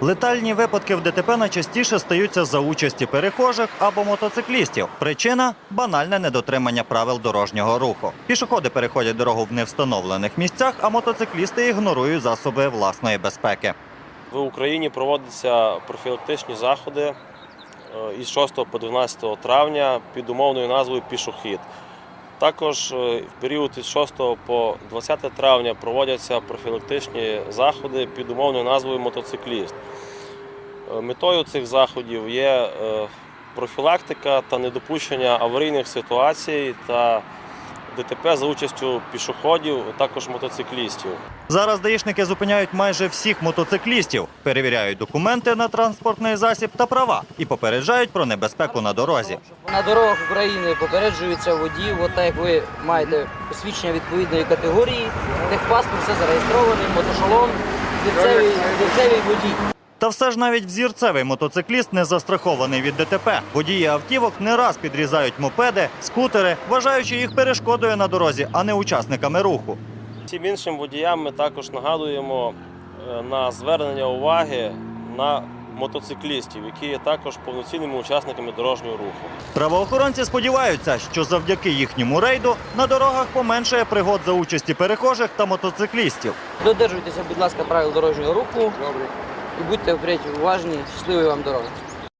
Летальні випадки в ДТП найчастіше стаються за участі перехожих або мотоциклістів. Причина банальне недотримання правил дорожнього руху. Пішоходи переходять дорогу в невстановлених місцях, а мотоциклісти ігнорують засоби власної безпеки. В Україні проводяться профілактичні заходи е, із 6 по 12 травня під умовною назвою Пішохід. Також е, в період із 6 по 20 травня проводяться профілактичні заходи під умовною назвою Мотоцикліст. Е, Метою цих заходів є е, профілактика та недопущення аварійних ситуацій та ДТП за участю пішоходів, а також мотоциклістів. Зараз даїшники зупиняють майже всіх мотоциклістів, перевіряють документи на транспортний засіб та права і попереджають про небезпеку на дорозі. На дорогах України попереджується водій, от так як ви маєте посвідчення відповідної категорії, техпаспорт, все зареєстрований, мотошолом, зірцевий водій. Та все ж навіть взірцевий мотоцикліст не застрахований від ДТП. Водії автівок не раз підрізають мопеди, скутери, вважаючи їх перешкодою на дорозі, а не учасниками руху. Всім іншим водіям ми також нагадуємо е, на звернення уваги на мотоциклістів, які є також повноцінними учасниками дорожнього руху. Правоохоронці сподіваються, що завдяки їхньому рейду на дорогах поменшає пригод за участі перехожих та мотоциклістів. Додержуйтеся, будь ласка, правил дорожнього руху. І будьте впредь уважні. Щасливої вам дороги.